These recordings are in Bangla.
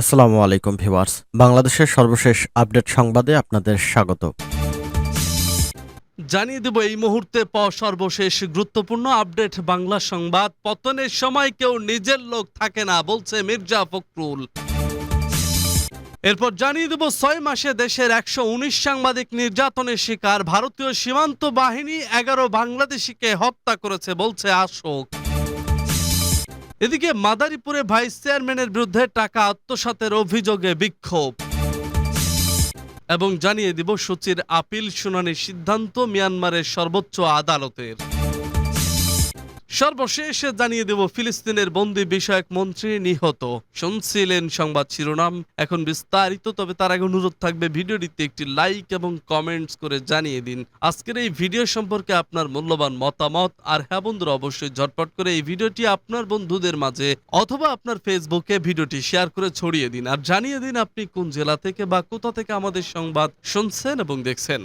আসসালামু আলাইকুম ভিউয়ার্স। বাংলাদেশের সর্বশেষ আপডেট সংবাদে আপনাদের স্বাগত। জানিয়ে দেব এই মুহূর্তে প সর্বশেষ গুরুত্বপূর্ণ আপডেট বাংলা সংবাদ। পতনের সময় কেউ নিজের লোক থাকে না, বলছে মির্জা ফখরুল। এরপর জানিয়ে দেব ছয় মাসে দেশের একশো উনিশ সাংবাদিক নির্যাতনের শিকার। ভারতীয় সীমান্ত বাহিনী এগারো বাংলাদেশিকে হত্যা করেছে, বলছে আশোক। এদিকে মাদারীপুরে ভাইস চেয়ারম্যানের বিরুদ্ধে টাকা আত্মসাতের অভিযোগে বিক্ষোভ। এবং জানিয়ে দিব সূচির আপিল শুনানির সিদ্ধান্ত মিয়ানমারের সর্বোচ্চ আদালতের। সর্বশেষ জানিয়ে দেব, ফিলিস্তিনের বন্দি বিষয়ক মন্ত্রী নিহত। শুনছিলেন সংবাদ শিরোনাম। এখন বিস্তারিত, তবে তার আগে অনুরোধ থাকবে, ভিডিওটিতে একটি লাইক এবং কমেন্টস করে জানিয়ে দিন। আজকের এই ভিডিও সম্পর্কে আপনার মূল্যবান মতামত। আর হ্যাঁ বন্ধুরা, অবশ্যই ঝটপট করে এই ভিডিওটি আপনার বন্ধুদের মাঝে অথবা আপনার ফেসবুকে ভিডিওটি শেয়ার করে ছড়িয়ে দিন। আর জানিয়ে দিন, আপনি কোন জেলা থেকে বা কোথা থেকে আমাদের সংবাদ শুনছেন এবং দেখছেন।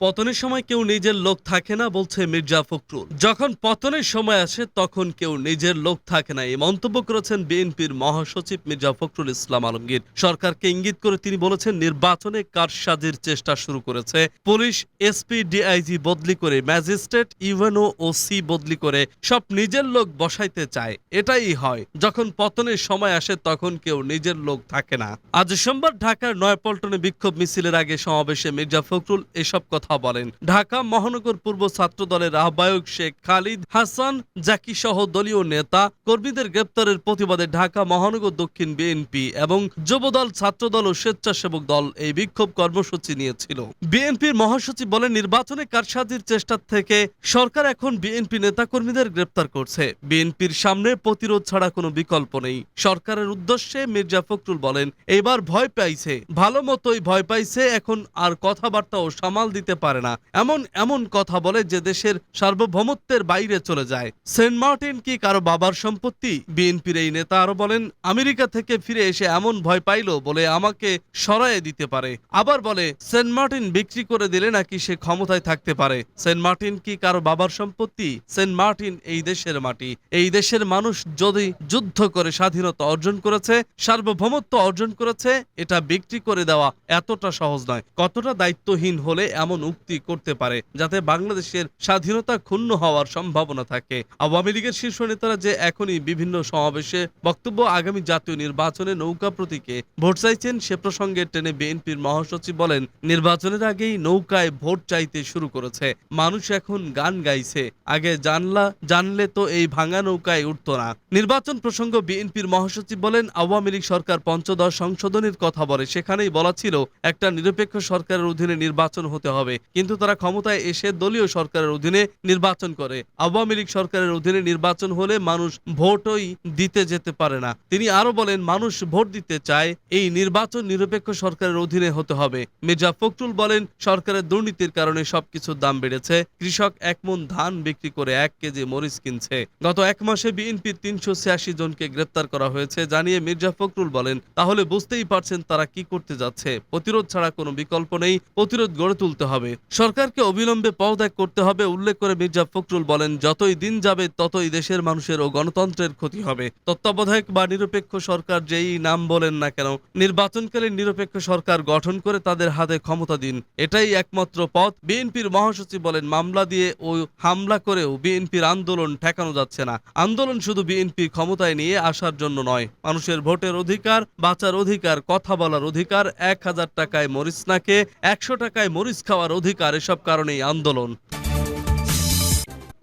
পতনের সময় কেউ নিজের লোক থাকে না, বলছে মির্জা ফখরুল। যখন পতনের সময় আসে, তখন কেউ নিজের লোক থাকে না। এই মন্তব্য করেছেন বিএনপির মহাসচিব মির্জা ফখরুল ইসলাম আলমগীর। সরকারকে ইঙ্গিত করে তিনি বলেছেন, নির্বাচনে কারসাজির চেষ্টা শুরু করেছে। পুলিশ, এসপি, ডিআইজি বদলি করে, ম্যাজিস্ট্রেট, ইউএনও ও সি বদলি করে সব নিজের লোক বসাইতে চায়। এটাই হয়। যখন পতনের সময় আসে, তখন কেউ নিজের লোক থাকে না। আজ সোমবার ঢাকার নয়াপল্টনে বিক্ষোভ মিছিলের আগে সমাবেশে মির্জা ফখরুল এসব কথা বলেন। ঢাকা মহানগর পূর্ব ছাত্র দলের আহ্বায়ক শেখ খালিদ হাসান জাকি সহ দলীয় নেতা কর্মীদের গ্রেপ্তারের প্রতিবাদে ঢাকা মহানগর দক্ষিণ বিএনপি এবং যুবদল ছাত্রদল ও স্বেচ্ছাসেবক দল এই বিক্ষোভ কর্মসূচি নিয়েছিল। বিএনপির মহাসচিব বলেন, নির্বাচনে কারসাজির চেষ্টা থেকে সরকার এখন বিএনপি নেতাকর্মীদের গ্রেপ্তার করছে। বিএনপির সামনে প্রতিরোধ ছাড়া কোনো বিকল্প নেই। সরকারের উদ্দেশ্যে মির্জা ফখরুল বলেন, এবার ভয় পাইছে। ভালো মতোই ভয় পাইছে, এখন আর কথাবার্তাও সামাল দিতে পারে না। এমন এমন কথা বলে যে দেশের সার্বভৌমত্বের বাইরে চলে যায়। সেন্ট মার্টিন কি কারও বাবার সম্পত্তি? বিএনপির এই নেতা আরও বলেন, আমেরিকা থেকে ফিরে এসে এমন ভয় পাইলো বলে আমাকে সরায়ে দিতে পারে। আবার বলে, সেন্ট মার্টিন বিক্রি করে দিলে নাকি সে ক্ষমতায় থাকতে পারে। সেন্ট মার্টিন কি কারও বাবার সম্পত্তি? সেন্ট মার্টিন এই দেশের মাটি। এই দেশের মানুষ যদি যুদ্ধ করে স্বাধীনতা অর্জন করেছে, সার্বভৌমত্ব অর্জন করেছে, এটা বিক্রি করে দেওয়া এতটা সহজ নয়। কতটা দায়িত্বহীন হলে এমন উক্তি করতে পারে, যাতে বাংলাদেশের স্বাধীনতা ক্ষুণ্ণ হওয়ার সম্ভাবনা থাকে। আওয়ামী লীগের শীর্ষ নেতারা যে এখনই বিভিন্ন সমাবেশে বক্তব্য আগামী জাতীয় নির্বাচনে নৌকা প্রতীকে ভোট চাইছেন, সে প্রসঙ্গে টেনে বিএনপির মহাসচিব বলেন, নির্বাচনের আগেই নৌকায় ভোট চাইতে শুরু করেছে। মানুষ এখন গান গাইছে। আগে জানলা, জানলে তো এই ভাঙা নৌকায় উঠতো না। নির্বাচন প্রসঙ্গ বিএনপির মহাসচিব বলেন, আওয়ামী লীগ সরকার পঞ্চদশ সংশোধনীর কথা বলে, সেখানেই বলা ছিল, একটা নিরপেক্ষ সরকারের অধীনে নির্বাচন হতে হবে। কিন্তু তারা ক্ষমতায় এসে দলীয় সরকারের অধীনে নির্বাচন করে। আওয়ামী লীগ সরকারের অধীনে নির্বাচন হলে মানুষ ভোটই দিতে যেতে পারে না। তিনি আরও বলেন, মানুষ ভোট দিতে চায়, এই নির্বাচন নিরপেক্ষ সরকারের অধীনে হতে হবে। মির্জা ফখরুল বলেন, সরকারের দুর্নীতির কারণে সবকিছুর দাম বেড়েছে। কৃষক এক মন ধান বিক্রি করে এক কেজি মরিচ কিনছে। গত এক মাসে বিএনপির তিনশো ছিয়াশি জনকে গ্রেপ্তার করা হয়েছে জানিয়ে মির্জা ফখরুল বলেন, তাহলে বুঝতেই পারছেন তারা কি করতে যাচ্ছে। প্রতিরোধ ছাড়া কোনো বিকল্প নেই। প্রতিরোধ গড়ে তুলতে হবে। সরকারকে অবিলম্বে পদত্যাগ করতে হবে, উল্লেখ করে মির্জা ফখরুল বলেন, যতই দিন যাবে, ততই দেশের মানুষের ও গণতন্ত্রের ক্ষতি হবে। তত্ত্বাবধায়ক বা নিরপেক্ষ সরকার যেই নাম বলেন না কেন নির্বাচনকালীন নিরপেক্ষ সরকার গঠন করে তাদের হাতে ক্ষমতা দিন। এটাই একমাত্র পথ। বিএনপির মহাসচিব বলেন, মামলা দিয়ে ও হামলা করেও বিএনপির আন্দোলন ঠেকানো যাচ্ছে না। আন্দোলন শুধু বিএনপি ক্ষমতায় নিয়ে আসার জন্য নয়, মানুষের ভোটের অধিকার, বাঁচার অধিকার, কথা বলার অধিকার, এক হাজার টাকায় মরিচ না খেয়ে একশো টাকায় মরিচ খাওয়ার অধিকার এসব কারণেই আন্দোলন।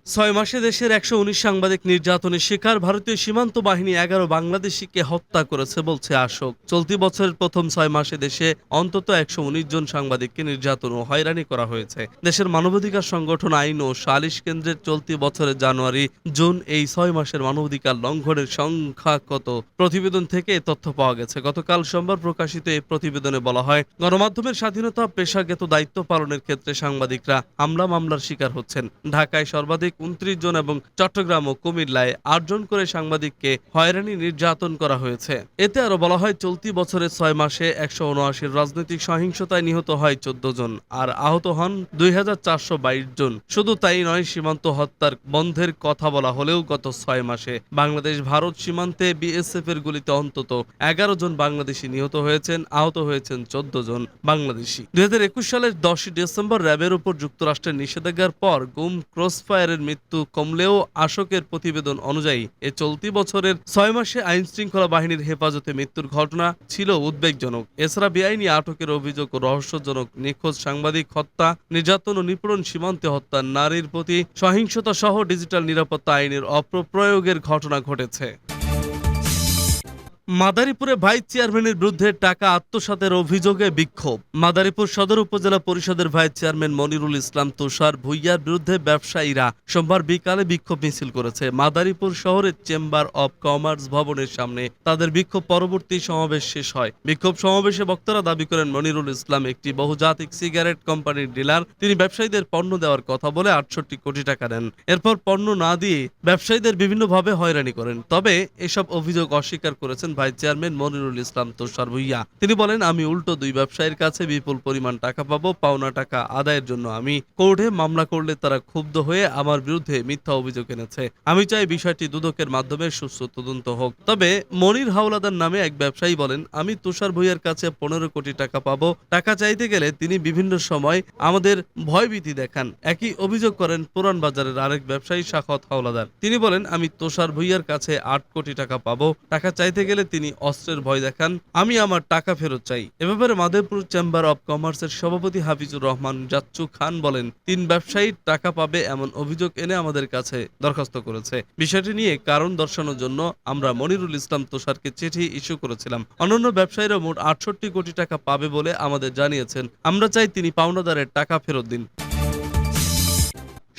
ছয় মাসে দেশের একশো উনিশ সাংবাদিক নির্যাতনের শিকার ভারতীয় সীমান্ত বাহিনী এগারো বাংলাদেশিকে হত্যা করেছে বলছে আশোক। চলতি বছরের প্রথম ছয় মাসে দেশে অন্তত একশো উনিশ জন সাংবাদিককে নির্যাতন ও হয়রানি করা হয়েছে। দেশের মানবাধিকার সংগঠন আইন ও সালিশ কেন্দ্রের চলতি বছরের জানুয়ারি, জুন এই ছয় মাসের মানবাধিকার লঙ্ঘনের সংখ্যা কত প্রতিবেদন থেকে তথ্য পাওয়া গেছে। গতকাল সোমবার প্রকাশিত এই প্রতিবেদনে বলা হয়, গণমাধ্যমের স্বাধীনতা পেশাগত দায়িত্ব পালনের ক্ষেত্রে সাংবাদিকরা হামলা মামলার শিকার হচ্ছেন। ঢাকায় সর্বাধিক সাংবাদিক উনত্রিশ জন এবং চট্টগ্রাম ও কুমিল্লায় আটজন করে সাংবাদিককে হয়রানি নির্যাতন করা হয়েছে। এতে আরও বলা হয়, চলতি বছরের ছয় মাসে একশো উনআশির রাজনৈতিক সহিংসতায় নিহত হয় চোদ্দ জন আর আহত হন দুই হাজার চারশো বাইশ জন। শুধু তাই নয়, সীমান্ত হত্যার বন্ধের কথা বলা হলেও গত ছয় মাসে বাংলাদেশ ভারত সীমান্তে বিএসএফ এর গুলিতে অন্তত এগারো জন বাংলাদেশি নিহত হয়েছেন, আহত হয়েছেন চোদ্দ জন বাংলাদেশি। দুই হাজার একুশ সালের দশই ডিসেম্বর র্যাবের উপর যুক্তরাষ্ট্রের নিষেধাজ্ঞার পর গুম, ক্রসফায়ারের মৃত্যু কমলেও আশোকের প্রতিবেদন অনুযায়ী এ চলতি বছরের ছয় মাসে আইন শৃঙ্খলা বাহিনীর হেফাজতে মৃত্যুর ঘটনা ছিল উদ্বেগজনক। এছাড়া বেআইনি আটকের অভিযোগ রহস্যজনক নিখোঁজ সাংবাদিক হত্যা, নির্যাতন ও নিপীড়ন সীমান্তে হত্যা নারীর প্রতি সহিংসতা সহ ডিজিটাল নিরাপত্তা আইনের অপপ্রয়োগের ঘটনা ঘটেছে। মাদারীপুরে ভাইস চেয়ারম্যানের বিরুদ্ধে টাকা আত্মসাতের অভিযোগে বিক্ষোভ। মাদারীপুর সদর উপজেলা পরিষদের ভাইস চেয়ারম্যান মনিরুল ইসলাম তুষার ভুইয়ার বিরুদ্ধে ব্যবসায়ীরা সোমবার বিকালে বিক্ষোভ মিছিল করেছে। মাদারীপুর শহরের চেম্বার অব কমার্স ভবনের সামনে তাদের বিক্ষোভ পরবর্তী সমাবেশ শেষ হয়। বিক্ষোভ সমাবেশে বক্তারা দাবি করেন, মনিরুল ইসলাম একটি বহুজাতিক সিগারেট কোম্পানির ডিলার। তিনি ব্যবসায়ীদের পণ্য দেওয়ার কথা বলে আটষট্টি কোটি টাকা নেন এরপর পণ্য না দিয়ে ব্যবসায়ীদের বিভিন্নভাবে হয়রানি করেন। তবে এসব অভিযোগ অস্বীকার করেছেন ভাইস চেয়ারম্যান মনিরুল ইসলাম তোষার ভুইয়া। তিনি বলেন, আমি উল্টো দুই ব্যবসায়ীর কাছে বিপুল পরিমাণ টাকা পাবো, পাওনা টাকা আদায়ের জন্য। আমি কোর্টে মামলা করলে তারা ক্ষুব্ধ হয়ে আমার বিরুদ্ধে মিথ্যা অভিযোগ এনেছে। আমি চাই বিষয়টি দুদকের মাধ্যমে সুস্থ তদন্ত হোক। তবে মনির হাওলাদার নামে এক ব্যবসায়ী বলেন, আমি তুষার ভুইয়ার কাছে পনেরো কোটি টাকা পাবো। টাকা চাইতে গেলে তিনি বিভিন্ন সময় আমাদের ভয়ভীতি দেখান। একই অভিযোগ করেন পুরান বাজারের আরেক ব্যবসায়ী শাখত হাওলাদার। তিনি বলেন, আমি তুষার ভুইয়ার কাছে আট কোটি টাকা পাবো। টাকা চাইতে গেলে তিনি অস্ত্রের ভয় দেখান। আমি আমার টাকা ফেরত চাই। এ ব্যাপারে মাধবপুর চেম্বার অব কমার্সের সভাপতি হাফিজুর রহমান জাচ্চু খান বলেন, তিন ব্যবসায়ী টাকা পাবে এমন অভিযোগ এনে আমাদের কাছে দরখাস্ত করেছে। বিষয়টি নিয়ে কারণ দর্শানোর জন্য আমরা মনিরুল ইসলাম তুষারকে চিঠি ইস্যু করেছিলাম। অন্যান্য ব্যবসায়ীরা মোট আটষট্টি কোটি টাকা পাবে বলে আমাদের জানিয়েছেন। আমরা চাই তিনি পাওনাদারের টাকা ফেরত দিন।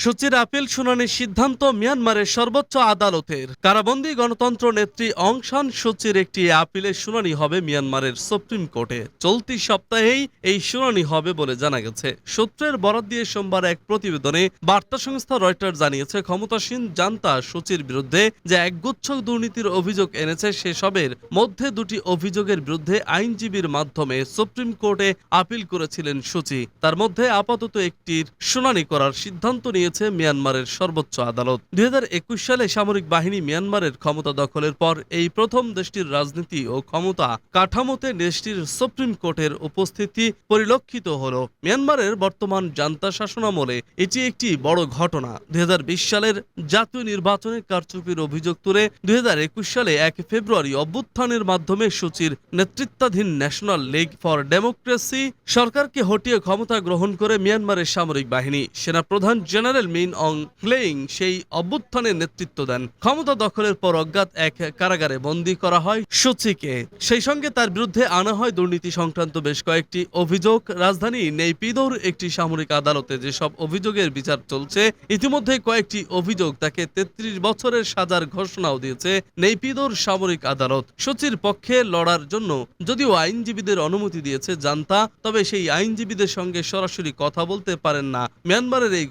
সূচির আপিল শুনানির সিদ্ধান্ত মিয়ানমারের সর্বোচ্চ আদালতের। কারাবন্দী গণতন্ত্র নেত্রী অং সান সূচির একটি আপিলের শুনানি হবে মিয়ানমারের সুপ্রিম কোর্টে। চলতি সপ্তাহেই এই শুনানি হবে বলে জানা গেছে। সূত্রের বরাত দিয়ে সোমবার এক প্রতিবেদনে বার্তা সংস্থা রয়টার জানিয়েছে, ক্ষমতাসীন জান্তা সূচির বিরুদ্ধে যে একগুচ্ছ দুর্নীতির অভিযোগ এনেছে, সেসবের মধ্যে দুটি অভিযোগের বিরুদ্ধে আইনজীবীর মাধ্যমে সুপ্রিম কোর্টে আপিল করেছিলেন সূচি। তার মধ্যে আপাতত একটির শুনানি করার সিদ্ধান্ত নিয়েছে মিয়ানমারের সর্বোচ্চ আদালত। দুই হাজার একুশ সালে সামরিক বাহিনী মিয়ানমারের ক্ষমতা দখলের পর এই প্রথম দেশটির রাজনীতি ও ক্ষমতা কাঠামোতে দেশটির সুপ্রিম কোর্টের উপস্থিতি পরিলক্ষিত হল। মিয়ানমারের বর্তমান জান্তা শাসনামলে এটি একটি বড় ঘটনা। দুই সালের জাতীয় নির্বাচনের কারচুপির অভিযোগ তুলে দুই হাজার একুশ সালে এক ফেব্রুয়ারি অভ্যুত্থানের মাধ্যমে সূচির নেতৃত্বাধীন ন্যাশনাল লীগ ফর ডেমোক্রেসি সরকারকে হটিয়ে ক্ষমতা গ্রহণ করে মিয়ানমারের সামরিক বাহিনী। সেনাপ্রধান জেনারেল মিন অং হ্লেইং সেই অভ্যুত্থানের নেতৃত্ব দেন। ক্ষমতা দখলের পর অজ্ঞাত এক কারাগারে বন্দী করা হয় সূচিকে। সেই সঙ্গে তার বিরুদ্ধে আনা হয় দুর্নীতি সংক্রান্ত বেশ কয়েকটি অভিযোগ। রাজধানী নেইপিদোর একটি সামরিক আদালতে যেসব অভিযোগের বিচার চলছে, ইতিমধ্যে কয়েকটি অভিযোগ তাকে তেত্রিশ বছরের সাজার ঘোষণাও দিয়েছে নেইপিদোর সামরিক আদালত। সূচির পক্ষে লড়ার জন্য যদিও আইনজীবীদের অনুমতি দিয়েছে জানতা, তবে সেই আইনজীবীদের সঙ্গে সরাসরি কথা বলতে পারেন না। মিয়ানমারের এই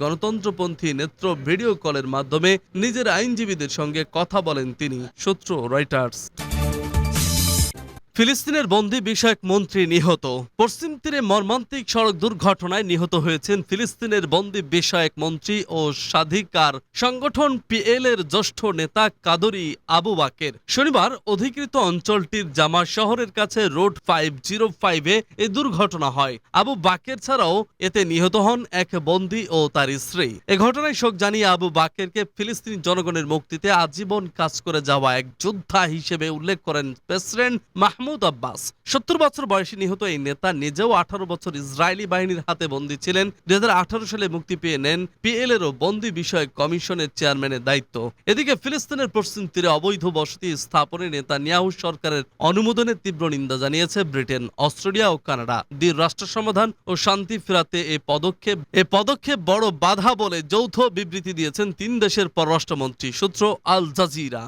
গণতন্ত্রপন্থী নেত্র ভিডিও কলের মাধ্যমে নিজের আইনজীবীদের সঙ্গে কথা বলেন তিনি সূত্র রয়টার্স ফিলিস্তিনের বন্দি বিষয়ক মন্ত্রী নিহত। পশ্চিম তীরে মর্মান্তিক সড়ক দুর্ঘটনায় নিহত হয়েছেন ফিলিস্তিনের বন্দী বিষয়ক মন্ত্রী ও স্বাধিকার সংগঠন পিএল এর জ্যেষ্ঠ নেতা কাদরি আবু বাকের। শনিবার অধিকৃত অঞ্চলটির জামা শহরের কাছে রোড ফাইভ জিরো ফাইভে এ দুর্ঘটনা হয়। আবু বাকের ছাড়াও এতে নিহত হন এক বন্দি ও তার স্ত্রী। এ ঘটনায় শোক জানিয়ে আবু বাকেরকে ফিলিস্তিনি জনগণের মুক্তিতে আজীবন কাজ করে যাওয়া এক যোদ্ধা হিসেবে উল্লেখ করেন প্রেসিডেন্ট মাহমুদ আব্বাস। সত্তর বছর বয়সী নিহত এই নেতা নিজেও আঠারো বছর ইসরায়েলি বাহিনীর হাতে বন্দী ছিলেন। দুই সালে মুক্তি পেয়ে নেন পিএল এরও বন্দী বিষয়ক কমিশনের চেয়ারম্যানের দায়িত্ব। এদিকে ফিলিস্তিনের পশ্চিম তীরে অবৈধ বসতি স্থাপনে নেতা নিয়াহু সরকারের অনুমোদনের তীব্র নিন্দা জানিয়েছে ব্রিটেন, অস্ট্রেলিয়া ও কানাডা। দ্বির রাষ্ট্র সমাধান ও শান্তি ফেরাতে এ পদক্ষেপ এ পদক্ষেপ বড় বাধা বলে যৌথ বিবৃতি দিয়েছেন তিন দেশের পররাষ্ট্রমন্ত্রী, সূত্র আল জাজিরা।